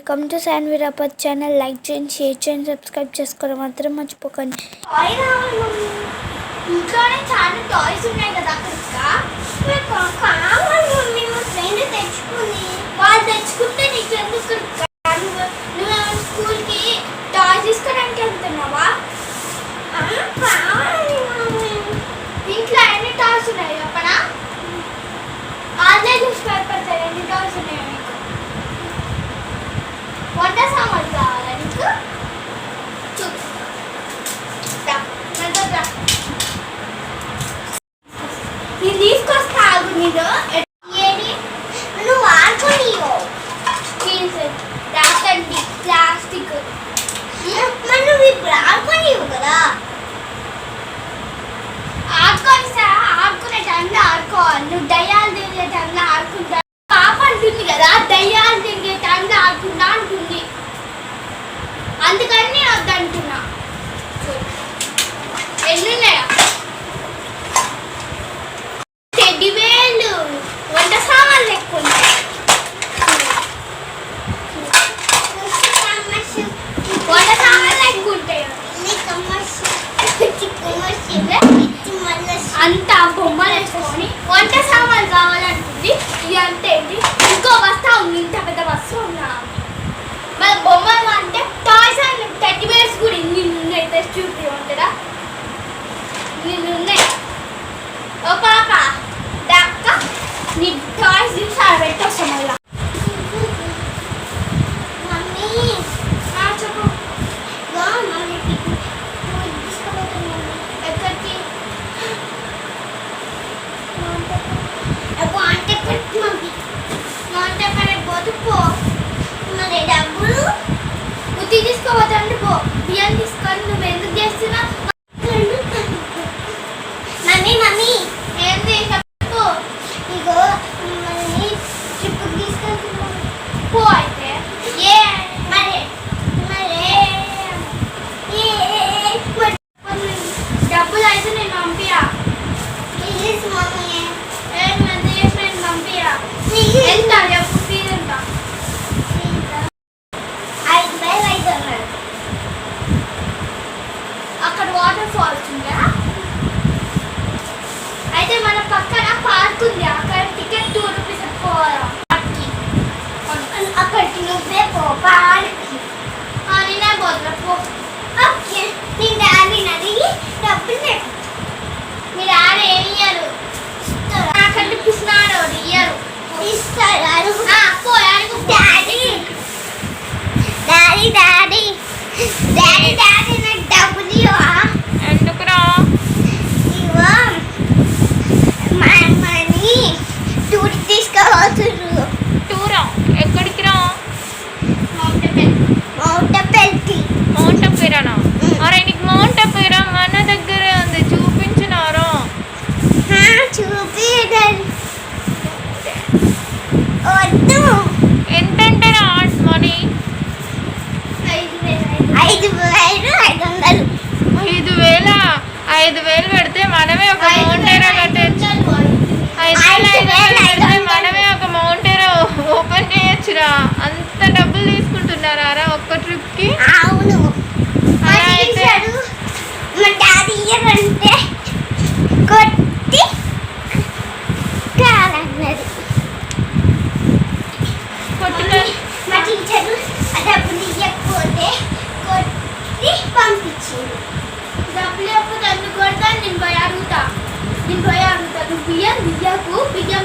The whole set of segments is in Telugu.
వెల్కమ్ టు సైన్ వీరాపత్ ఛానల్. లైక్ చేయండి షేర్ చేయండి సబ్స్క్రైబ్ చేసుకోవడం మాత్రం మర్చిపోకండి. తెచ్చుకుంది. వాళ్ళు తెచ్చుకుంటే నీకు ఎందుకు నేను తీసుకొస్తా నేను ఏది నువ్వు ఆడుకొని రాకండి ప్లాస్టిక్. నువ్వు ఇప్పుడు ఆడుకొని కదా. ఆడుకోవాలి సార్ ఆడుకునే టైంలో ఆడుకోవాలి నువ్వు దయా ఎంత అవును. మా డాడీ ఇయ్యమంటే కొట్టి కావాలన్నది మా టీచరు ఆ డబ్బులు ఇవ్వకపోతే కొట్టి పంపించింది. డబ్బులు ఇవ్వకపోతే అందుకు కొడతాను నేను పోయి అడుగుతా. నేను పోయి అడుగుతా. బియ్యం బియ్యకు బియ్యం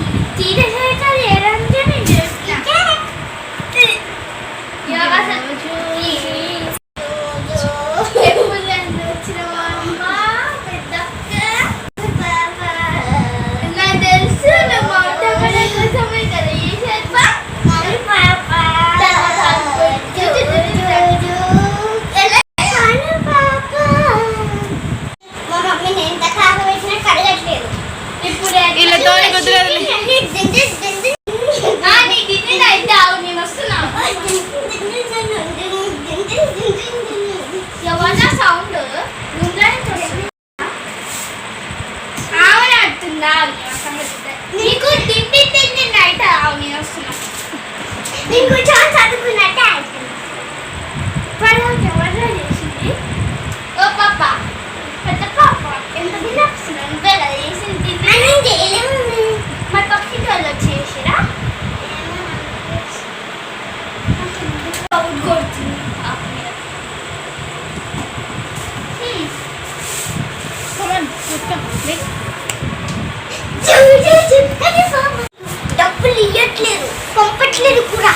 డబ్బులు ఇవ్వట్లేదు పంపట్లేదు కూడా.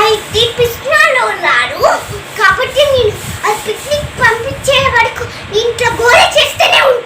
అయితే కృష్ణాలో ఉన్నారు కాబట్టి నేను ఆ పిక్నిక్ పంపించే వరకు ఇంట్లో గోల చేస్తూనే ఉంటా.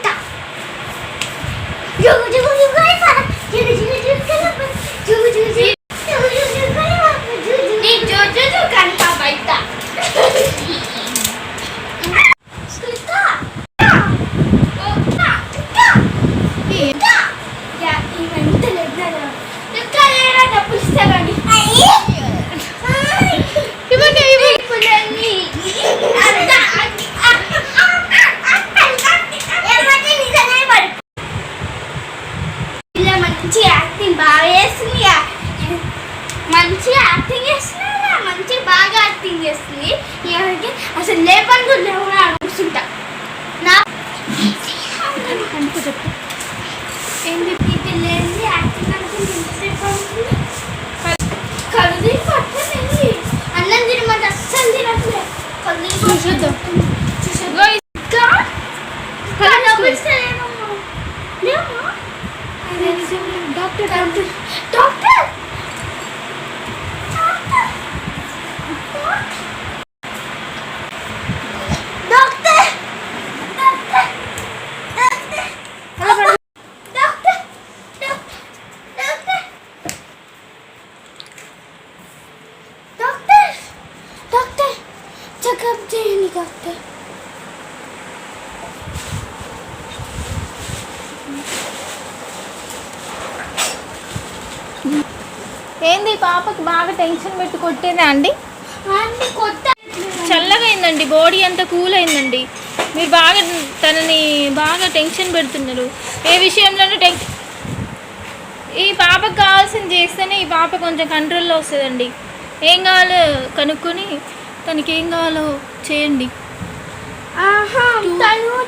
యాక్టింగ్ చేస్తున్నా మంచి బాగా యాక్టింగ్ చేస్తుంది. ఎవరికి అసలు లేపని కూడా లేవని అనుకుంటా. నా ఏంది? ఏంది పాపకి బాగా టెన్షన్ పెట్టి కొట్టేదా అండి? చల్లగా అయిందండి బాడీ అంతా కూల్ అయిందండి మీరు బాగా తనని బాగా టెన్షన్ పెడుతున్నారు. ఏ విషయంలోనూ టెన్షన్ ఈ పాపకు కావాల్సింది చేస్తేనే ఈ పాప కొంచెం కంట్రోల్లో వస్తుందండి. ఏం కావాలో కనుక్కొని తనకి ఏం కావాలో చేయండి.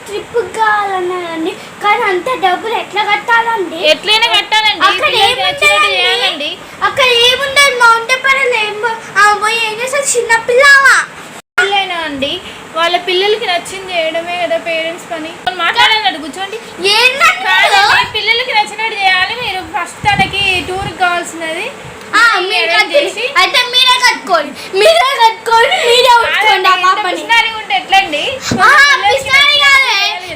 ట్రిప్ కావాలన్నానండి. కానీ అంత డబ్బులు ఎట్లా కట్టాలండి? ఎట్లయినా కట్టాలండి. అక్కడ ఏముందండి? అక్కడ ఏముండదు మౌంటైన్ పర్లేదు ఏం పోయి ఏం చేస్తారు చిన్న పిల్లవా? పిల్లైనా అండి. వాళ్ళ పిల్లలకి నచ్చింది చేయడమే కదా పేరెంట్స్ పని. మాట్లాడాలి కూర్చోండి. పిల్లలకి నచ్చినట్టు చేయాలి. మీరు ఫస్ట్ తనకి టూర్కి కావాల్సినది. అయితే మీరే కట్టుకోండి. మీరే కట్టుకోండి మీరే ఉంచుకోండి ఆ పాపని. ఎట్లండి.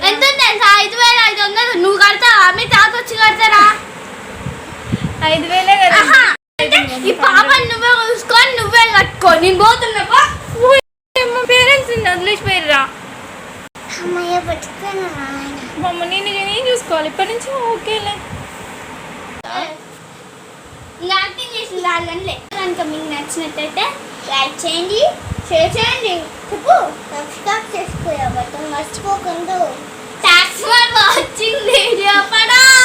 ఎంత తెలుసా? ఐదు వేల ఐదు వందలు. నువ్వు కడతావా? మీ తాత వచ్చి కడతారా ఐదు వేలే కదా. ఈ పాపని నువ్వే చూసుకొని నువ్వే కట్టుకో నేను పోతున్నా పో. పేరెంట్స్ వదిలేసిపోయిర్రా అమ్మయ్య పట్టుకున్నా మమ్మ నేను నేను చూసుకోవాలి. ఇప్పటి నుంచి ఓకేలే. యాక్టింగ్ చేసిన దానికంటే కనుక మీకు నచ్చినట్టయితే లైక్ చేయండి షేర్ చేయండి. చెప్పు. సబ్స్క్రైబ్ చేసుకోవాలి మర్చిపోకుండా. Thanks for watching video పడా.